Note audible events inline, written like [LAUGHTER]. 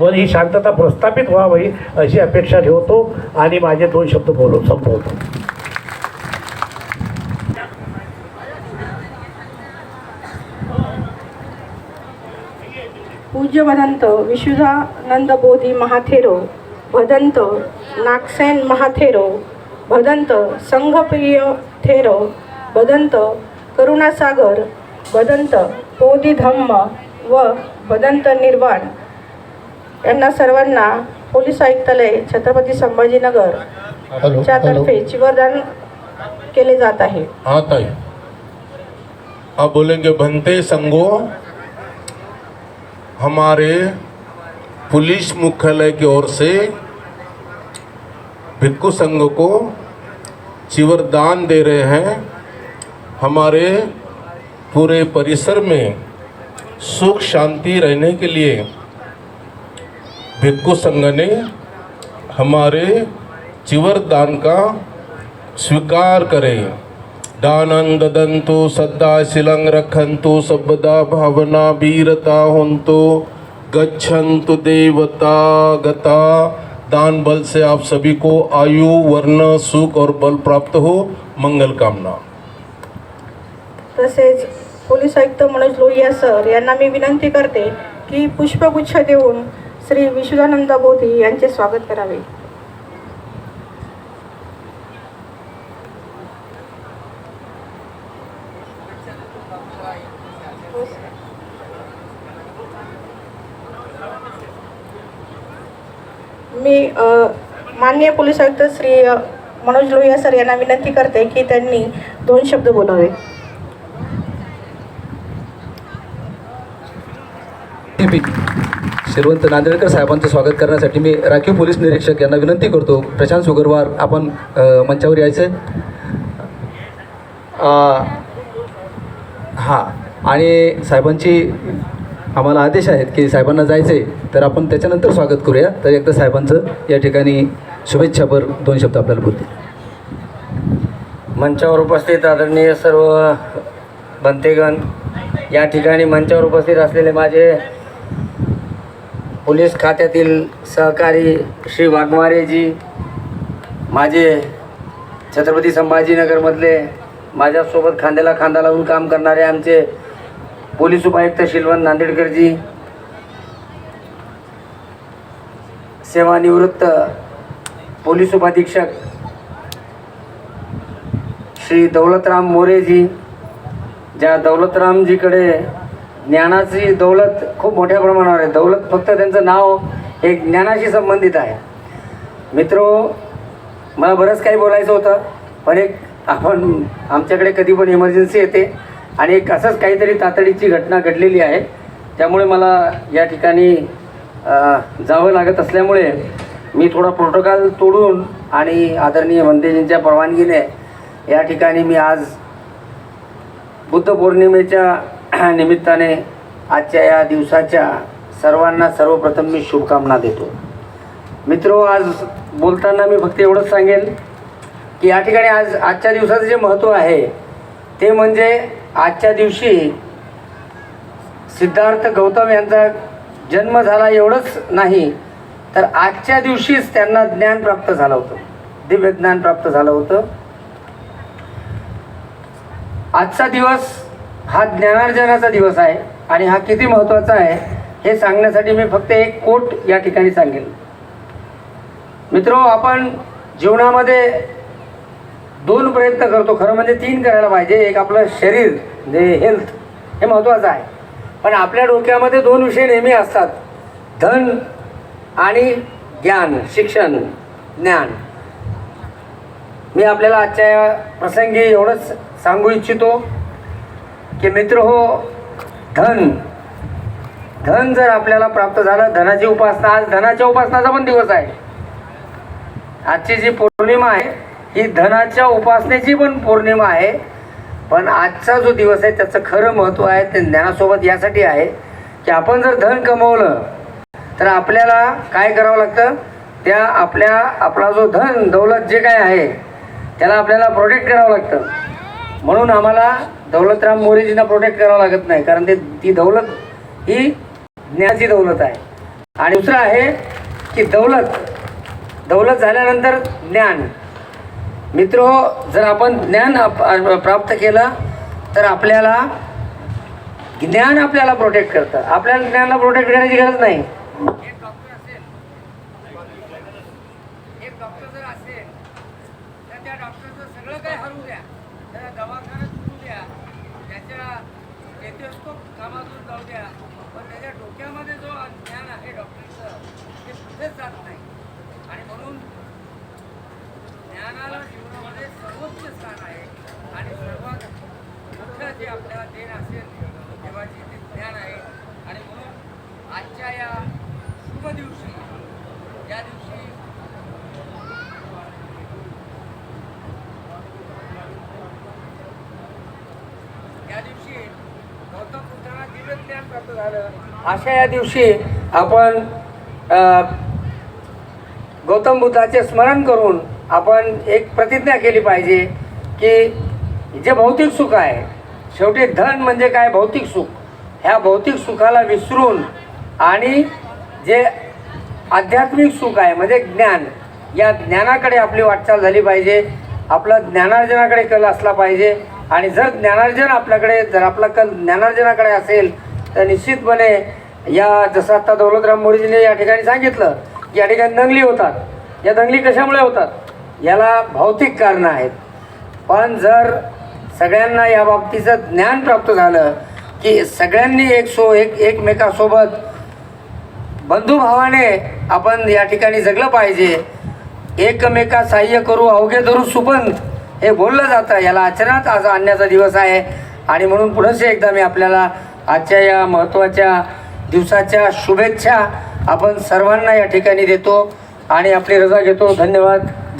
व ही शांतता प्रस्थापित व्हावी अशी अपेक्षा ठेवतो आणि माझे दोन शब्द बोलून संपवतो. पूज्य भदंत विशुद्धानंद बोधी महाथेरो भदंत नागसेन महाथेरो भदंत संघप्रिय थेरो भदंत करुणासागर भदंत बोधी धम्म व भदंत निर्वाण यांना सर्वांना पोलीस आयुक्तालय छत्रपती संभाजीनगर हॅलो च्यातर्फे चिवरदान केले जात आहे. हाँ ताई. आप बोलेंगे बनते संगो. हमारे पुलिस मुख्यालय की ओर से भिक्खु संघ को चिवर दान दे रहे हैं। हमारे पूरे परिसर में सुख शांति रहने के लिए भिक्खु संघ ने हमारे चिवर दान का स्वीकार करें। दानं ददन्तु सद्दाशिलं रखन्तु सबदा भावना वीरता होन्तु गच्छन्तु देवता गता। दान बल से आप सभी को आयु, वर्ण, सुख और बल प्राप्त हो। मंगल कामना। तसेच पोलीस आयुक्त मनोज लोहिया सर यांना मी विनंती करते की पुष्पगुच्छ देऊन श्री विश्वानंद बोधी यांचे स्वागत करावे. मी माननीय पोलीस आयुक्त श्री मनोज लोहिया सर यांना विनंती करते की त्यांनी दोन शब्द बोलावे. पी श्रीवंत नांदेडकर साहेबांचं स्वागत करण्यासाठी मी राखीव पोलीस निरीक्षक यांना विनंती करतो. प्रशांत सुगरवार आपण मंचावर यायचं हां आणि साहेबांची आम्हाला आदेश आहेत की साहेबांना जायचे तर आपण त्याच्यानंतर स्वागत करूया. तर एकदा साहेबांचं या ठिकाणी शुभेच्छापर दोन शब्द आपल्याला बोलतील. मंचावर उपस्थित आदरणीय सर्व बनतेगण या ठिकाणी मंचावर उपस्थित असलेले माझे पोलीस खात्यातील सहकारी श्री वाघमारेजी माझे छत्रपती संभाजीनगरमधले माझ्यासोबत खांद्याला खांदा लावून काम करणारे आमचे पोलीस उपायुक्त शिलवंत नांदेडकरजी सेवानिवृत्त पोलीस उपाधीक्षक श्री दौलतराम मोरेजी ज्या दौलतरामजीकडे ज्ञानाची दौलत खूप मोठ्या प्रमाणावर आहे. दौलत फक्त त्यांचं नाव हे ज्ञानाशी संबंधित आहे. मित्रो मला बरंच काही बोलायचं होतं पण एक आपण आमच्याकडे कधी पण इमर्जन्सी येते आणि एक असंच काहीतरी तातडीची घटना घडलेली आहे. त्यामुळे मला या ठिकाणी जावं लागत असल्यामुळे मी थोडा प्रोटोकॉल तोडून आणि आदरणीय मंदेजींच्या परवानगीने या ठिकाणी मी आज बुद्ध पौर्णिमेच्या [CLEARS THROAT] निमित्ताने आजच्या या दिवसाच्या सर्वांना सर्वप्रथम मी शुभकामना देतो. मित्रो आज बोलताना मी फक्त एवढंच सांगेन की या ठिकाणी आज आजच्या दिवसाचं जे महत्त्व आहे ते म्हणजे आजच्या दिवशी सिद्धार्थ गौतम यांचा जन्म झाला एवढंच नाही तर आजच्या दिवशीच त्यांना ज्ञान प्राप्त झालं होतं. दिव्य ज्ञान प्राप्त झालं होतं. आजचा दिवस हा ज्ञानार्जनाचा दिवस आहे आणि हा किती महत्त्वाचा आहे हे सांगण्यासाठी मी फक्त एक कोट या ठिकाणी सांगेन. मित्रो आपण जीवनामध्ये दोन प्रयत्न करतो. खरं म्हणजे तीन करायला पाहिजे. एक आपलं शरीर म्हणजे जे हेल्थ हे महत्त्वाचं आहे. पण आपल्या डोक्यामध्ये दोन विषय नेहमी असतात. धन आणि ज्ञान शिक्षण ज्ञान. मी आपल्याला आजच्या प्रसंगी एवढंच सांगू इच्छितो. की मित्र हो धन. धन जर आपल्याला प्राप्त झालं धनाची उपासना आज धनाच्या उपासनाचा पण दिवस आहे. आजची जी पौर्णिमा आहे ही धनाच्या उपासनेची पण पौर्णिमा आहे. पण आजचा जो दिवस आहे त्याचं खरं महत्त्व आहे ते ज्ञानासोबत यासाठी आहे की आपण जर धन कमवलं तर आपल्याला काय करावं लागतं? त्या आपल्या आपला जो धन दौलत जे काय आहे त्याला आपल्याला प्रोटेक्ट करावं लागतं. म्हणून आम्हाला दौलतराम मोरेजींना प्रोटेक्ट करावं लागत नाही कारण ते ती दौलत ही ज्ञानाची दौलत आहे. आणि दुसरं आहे की दौलत दौलत झाल्यानंतर ज्ञान. मित्र जर आपण ज्ञान प्राप्त केलं तर आपल्याला ज्ञान आपल्याला प्रोटेक्ट करतं. आपल्याला ज्ञानाला प्रोटेक्ट करण्याची गरज नाही. डॉक्टर असेल डॉक्टर जर असेल तर त्या डॉक्टरचं सगळं काही हरवू द्या. त्या दवाखान्यात सुरू द्या. त्याच्या टेथोस्कोप कामातून जाऊ द्या. पण त्याच्या डोक्यामध्ये जो ज्ञान आहे डॉक्टरचं ते कुठेच जात नाही. आणि म्हणून ज्ञानाला जीवनामध्ये सर्वोच्च स्थान आहे. आणि सर्वात मोठं जे आपल्याला देण असेल देवाचे ते ज्ञान आहे. आणि म्हणून आजच्या या शुभ दिवशी या दिवशी या दिवशी गौतम बुद्धांना दिव्य ज्ञान प्राप्त झालं अशा या दिवशी आपण गौतम बुद्धाचे स्मरण करून आपण एक प्रतिज्ञा केली पाहिजे की जे भौतिक सुख आहे शेवटी धन म्हणजे काय भौतिक सुख? ह्या भौतिक सुखाला विसरून आणि जे आध्यात्मिक सुख आहे म्हणजे ज्ञान या ज्ञानाकडे आपली वाटचाल झाली पाहिजे. आपला ज्ञानार्जनाकडे कल असला पाहिजे. आणि जर ज्ञानार्जन आपल्याकडे जर आपला कल ज्ञानार्जनाकडे असेल तर निश्चितपणे या जसं आता दौलतराम मोडीजीने या ठिकाणी सांगितलं की या ठिकाणी दंगली होतात. या दंगली कशामुळे होतात? याला भौतिक कारणं आहेत. पण जर सगळ्यांना या बाबतीचं ज्ञान प्राप्त झालं की सगळ्यांनी एक सो एक एकमेकासोबत बंधुभावाने आपण या ठिकाणी जगलं पाहिजे एकमेका सहाय्य करू अवघे धरू सुपंत हे बोललं जातं. याला आचरणात आज आणण्याचा दिवस आहे. आणि म्हणून पुढंच एकदा मी आपल्याला आजच्या या महत्त्वाच्या दिवसाच्या शुभेच्छा आपण सर्वांना या ठिकाणी देतो आणि आपली रजा घेतो. धन्यवाद.